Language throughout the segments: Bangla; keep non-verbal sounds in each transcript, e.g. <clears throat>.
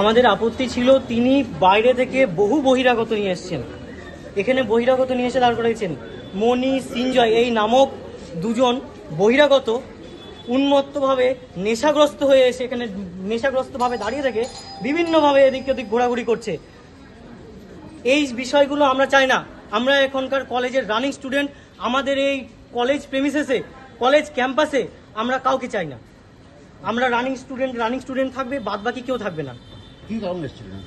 আমাদের আপত্তি ছিল, তিনি বাইরে থেকে বহু বহিরাগত নিয়ে এসেছেন। এখানে বহিরাগত নিয়ে এসে দাঁড় করেছেন মণি সিঞ্জয় এই নামক দুজন বহিরাগত উন্মত্তভাবে নেশাগ্রস্ত হয়ে এসে এখানে নেশাগ্রস্তভাবে দাঁড়িয়ে থেকে বিভিন্নভাবে এদিক ওদিক ঘোরাঘুরি করছে। এই বিষয়গুলো আমরা চাই না। আমরা এখনকার কলেজের রানিং স্টুডেন্ট, আমাদের এই কলেজ প্রেমিসেসে কলেজ ক্যাম্পাসে আমরা কাউকে চাই না। আমরা রানিং স্টুডেন্ট রানিং স্টুডেন্ট থাকবে বাদ বাকি কেউ থাকবে না। কি কারণ এসেছিলেন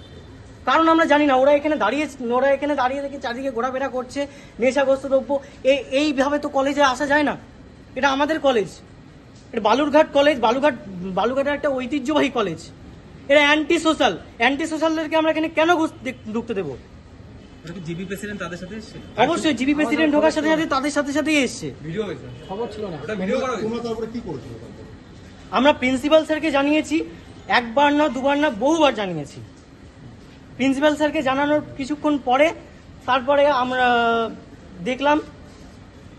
কারণ আমরা জানি না ওরা এখানে দাঁড়িয়ে ওরা এখানে দাঁড়িয়ে থেকে চারদিকে ঘোরাফেরা করছে নেশাগ্রস্ত দ্রব্য। এই এইভাবে তো কলেজে আসা যায় না। এটা আমাদের কলেজ এটা বালুরঘাট কলেজ বালুরঘাট বালুরঘাটের একটা ঐতিহ্যবাহী কলেজ এটা অ্যান্টি সোশ্যাল অ্যান্টি সোশ্যালদেরকে আমরা এখানে কেন ঢুকতে দেবো? জিবি প্রেসিডেন্ট তাদের সাথে অবশ্যই জিবি প্রেসিডেন্ট ঢোকার সাথে সাথে তাদের সাথে সাথেই এসছে। ভিডিও খবর ছিল না। ভিডিও করা তোমরা তারপরে কি? আমরা প্রিন্সিপাল স্যারকে জানিয়েছি একবার না দুবার না বহুবার জানিয়েছি। প্রিন্সিপাল স্যারকে জানানোর কিছুক্ষণ পরে তারপরে আমরা দেখলাম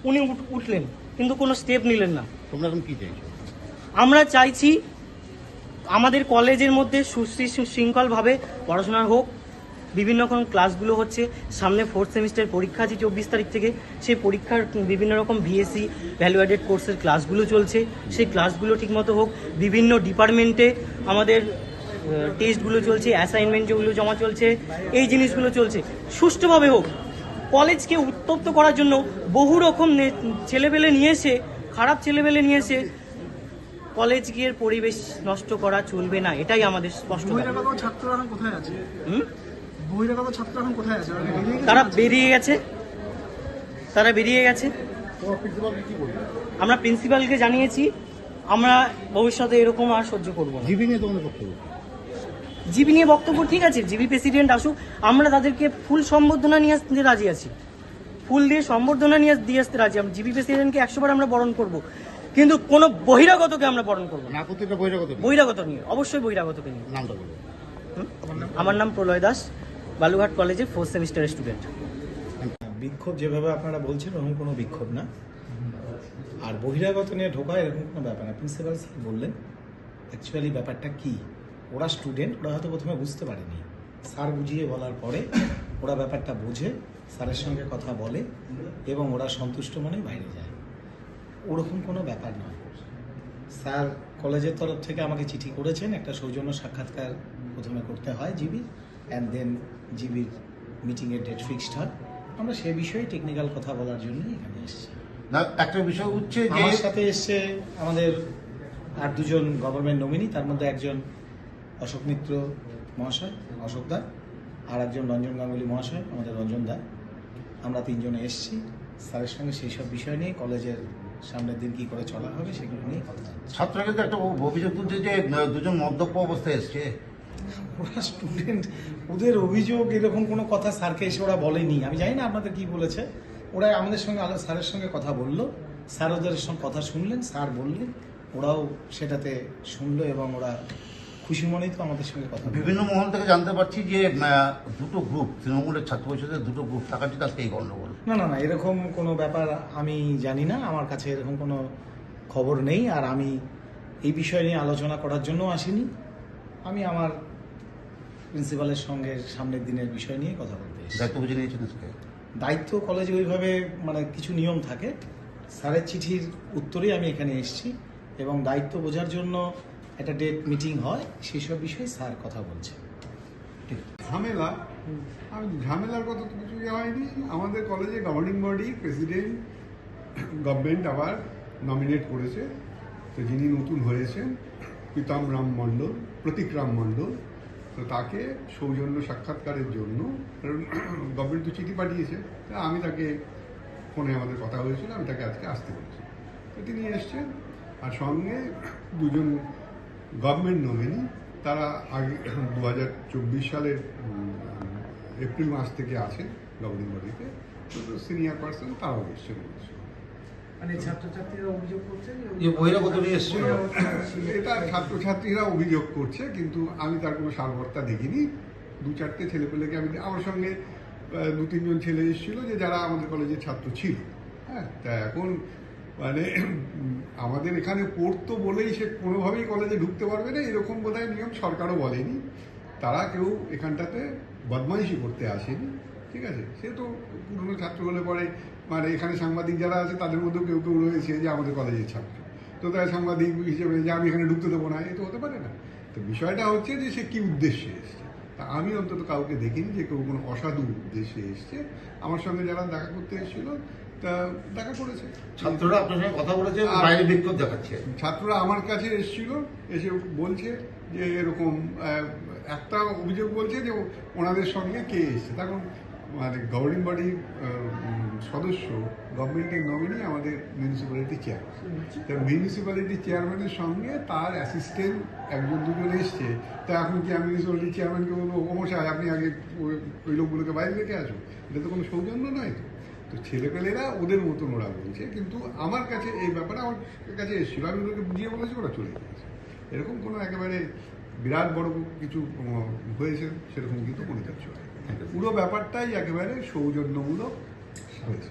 উনি উঠলেন কিন্তু কোনো স্টেপ নিলেন না। তোমরা এখন কি চাইছো? আমরা চাইছি আমাদের কলেজের মধ্যে সুশৃ শৃঙ্খলভাবে পড়াশোনা হোক বিভিন্ন রকম ক্লাসগুলো হচ্ছে সামনে ফোর্থ সেমিস্টার পরীক্ষা আছে চব্বিশ তারিখ থেকে সেই পরীক্ষার বিভিন্ন রকম ভিএসি ভ্যালু ভ্যালুয়েডেড কোর্সের ক্লাসগুলো চলছে সেই ক্লাসগুলো ঠিকমতো হোক বিভিন্ন ডিপার্টমেন্টে আমাদের টেস্টগুলো চলছে অ্যাসাইনমেন্ট যেগুলো জমা চলছে এই জিনিসগুলো চলছে। সুষ্ঠুভাবে হোক কলেজকে উত্তপ্ত করার জন্য বহু রকম ছেলেপেলে নিয়ে এসে খারাপ ছেলেপেলে নিয়ে এসে কলেজ গিয়ে পরিবেশ নষ্ট করা চলবে না এটাই আমাদের স্পষ্ট ছাত্ররা কোথায় আছে? হুম? বহিরাগত ছাত্র এখন কোথায় আছে? ওরা কি বেরিয়ে গেছে? তারা বেরিয়ে গেছে। তারা বেরিয়ে গেছে। আমরা প্রিন্সিপালকে জানিয়েছি আমরা ভবিষ্যতে এরকম আর সহ্য করব না। জিবি নিয়ে তোমাদের বক্তব্য জিবি নিয়ে বক্তব্য ঠিক আছে জিবি প্রেসিডেন্ট আসুক আমরা তাদেরকে ফুল সম্বর্ধনা নিয়ে আসতে রাজি আছি। ফুল দিয়ে সম্বর্ধনা নিয়ে দিয়ে আসতে রাজি আমরা জিবি প্রেসিডেন্টকে একশোবার আমরা বরণ করব। কিন্তু কোনো বহিরাগতকে আমরা বরণ করব না। বহিরাগত বহিরাগত নিয়ে অবশ্যই বহিরাগতকে নিয়ে। নামটা বলব আমার নাম প্রলয় দাস। বালুঘাট কলেজের ফোর্থ সেমিস্টারের স্টুডেন্ট বিক্ষোভ যেভাবে আপনারা বলছেন, ওরকম কোনো বিক্ষোভ না। আর বহিরাগত নিয়ে ঢোকা, এরকম কোনো ব্যাপার না। প্রিন্সিপাল স্যার বললেন অ্যাকচুয়ালি ব্যাপারটা কি? ওরা স্টুডেন্ট ওরা হয়তো প্রথমে বুঝতে পারেনি। স্যার বুঝিয়ে বলার পরে ওরা ব্যাপারটা বোঝে, স্যারের সঙ্গে কথা বলে এবং ওরা সন্তুষ্ট মনে বাইরে যায়। ওরকম কোনো ব্যাপার নয়। স্যার কলেজের তরফ থেকে আমাকে চিঠি করেছেন, একটা সৌজন্য সাক্ষাৎকার প্রথমে করতে হয় জিবি। অ্যান্ড দেন জিবির মিটিংয়ের ডেট ফিক্সড হয় আমরা সে বিষয়ে টেকনিক্যাল কথা বলার জন্য এখানে এসেছি। না একটা বিষয় হচ্ছে যে আমার সাথে এসছে আমাদের আর দুজন গভর্নমেন্ট নমিনি তার মধ্যে একজন অশোক মিত্র মহাশয় অশোক দা আর একজন রঞ্জন গাঙ্গুলি মহাশয় আমাদের রঞ্জন দা। আমরা তিনজনে এসেছি। স্যারের সঙ্গে সেই সব বিষয় নিয়ে কলেজের সামনের দিন কি করে চলা হবে সেগুলো নিয়ে কথা ছাত্ররা কিন্তু একটা অভিযোগ তুলছে যে দুজন মদ্যপ অবস্থায় এসছে। ওরা স্টুডেন্ট ওদের অভিযোগ এরকম কোনো কথা স্যারকে এসে ওরা বলেনি। আমি জানি না আপনাদের কি বলেছে। ওরা আমাদের সঙ্গে আলো স্যারের সঙ্গে কথা বলল। স্যার ওদের সঙ্গে কথা শুনলেন স্যার বললেন ওরাও সেটাতে শুনলো এবং ওরা খুশি মনেই তো আমাদের সঙ্গে কথা বিভিন্ন মহল থেকে জানতে পারছি যে দুটো গ্রুপ তৃণমূলের ছাত্র পরিষদের দুটো গ্রুপ থাকার জন্য আজকে এই গন্ডগোল না না না এরকম কোনো ব্যাপার আমি জানি না। আমার কাছে এরকম কোনো খবর নেই। আর আমি এই বিষয় নিয়ে আলোচনা করার জন্য আসিনি। আমি আমার প্রিন্সিপালের সঙ্গে সামনের দিনের বিষয় নিয়ে কথা বলতে দায়িত্ব বুঝে নিয়েছেন আজকে? দায়িত্ব কলেজে ওইভাবে মানে কিছু নিয়ম থাকে। স্যারের চিঠির উত্তরেই আমি এখানে এসেছি এবং দায়িত্ব বোঝার জন্য একটা ডেট মিটিং হয় সেসব বিষয়ে স্যার কথা বলছে ঝামেলা? আমি ঝামেলার কথা তো কিছু হয়নি। আমাদের কলেজে গভর্নিং বডি প্রেসিডেন্ট গভর্নমেন্ট আবার নমিনেট করেছে। তো যিনি নতুন হয়েছেন প্রীতম রাম মণ্ডল প্রতীক রাম মণ্ডল। তো তাকে সৌজন্য সাক্ষাৎকারের জন্য কারণ <clears throat> গভর্নমেন্ট তো চিঠি পাঠিয়েছে। তা আমি তাকে ফোনে আমাদের কথা হয়েছিল, আমি তাকে আজকে আসতে বলেছি। তো তিনি এসছেন, আর সঙ্গে দুজন গভর্নমেন্ট নমিনি তারা আগে দু হাজার চব্বিশ সালের এপ্রিল মাস থেকে আছেন গভর্নিং বডিতে সিনিয়র পার্সন তারাও এসছেন। বলছে মানে ছাত্রছাত্রীরা অভিযোগ করছে যে বহিরাগত নিয়ে এসেছিল। এটা ছাত্রছাত্রীরা অভিযোগ করছে কিন্তু আমি তার কোনো সারবর্তা দেখিনি। দু চারটে ছেলেপেলেকে আমি আমার সঙ্গে দু তিনজন ছেলে এসেছিল যে যারা আমাদের কলেজের ছাত্র ছিল। হ্যাঁ তা এখন মানে আমাদের এখানে পড়তো বলেই সে কোনোভাবেই কলেজে ঢুকতে পারবে না। এরকম বোধহয় নিয়ম সরকারও বলেনি। তারা কেউ এখানটাতে বদমাইশি করতে আসেনি। ঠিক আছে? সে তো পুরনো ছাত্র হলে পরে মানে এখানে সাংবাদিক যারা আছে তাদের মধ্যেও কেউ কেউ রয়েছে যে আমাদের কলেজের ছাত্র। তো তাই সাংবাদিক হিসেবে যে আমি এখানে ঢুকতে দেবো না এ তো হতে পারে না। তো বিষয়টা হচ্ছে যে সে কী উদ্দেশ্যে এসছে? তা আমি অন্তত কাউকে দেখিনি যে কেউ কোনো অসাধু উদ্দেশ্যে এসছে। আমার সঙ্গে যারা দেখা করতে এসেছিল তা দেখা করেছে। ছাত্ররা আপনার সঙ্গে কথা বলেছে বাইরে বিক্ষোভ দেখাচ্ছে। ছাত্ররা আমার কাছে এসেছিল এসে বলছে যে এরকম একটা অভিযোগ বলছে যে ওনাদের সঙ্গে কে এসছে। তখন মানে গভর্নিং বডির সদস্য গভর্নমেন্টের নমিনি আমাদের মিউনিসিপ্যালিটি চেয়ারম্যান তা মিউনিসিপ্যালিটি চেয়ারম্যানের সঙ্গে তার অ্যাসিস্ট্যান্ট একজন দুজন এসছে। তা এখন কি আমি মিউনিসিপ্যালিটি চেয়ারম্যানকে বলব? ও মশাই আপনি আগে ওই- ওই লোকগুলোকে বাইরে রেখে আসুন। এটা তো কোনো সৌজন্য নয় তো। তো ছেলেপেলেরা ওদের মতন ওরা বলছে কিন্তু আমার কাছে এই ব্যাপারে আমার কাছে এসেছিল। আমি ওদেরকে বুঝিয়ে বলেছি ওরা চলে গিয়েছে। এরকম কোনো একেবারে বিরাট বড় কিছু হয়েছে সেরকম কিন্তু কোনো কিছু হয় পুরো ব্যাপারটাই একেবারে সৌজন্যমূলক। হয়েছে।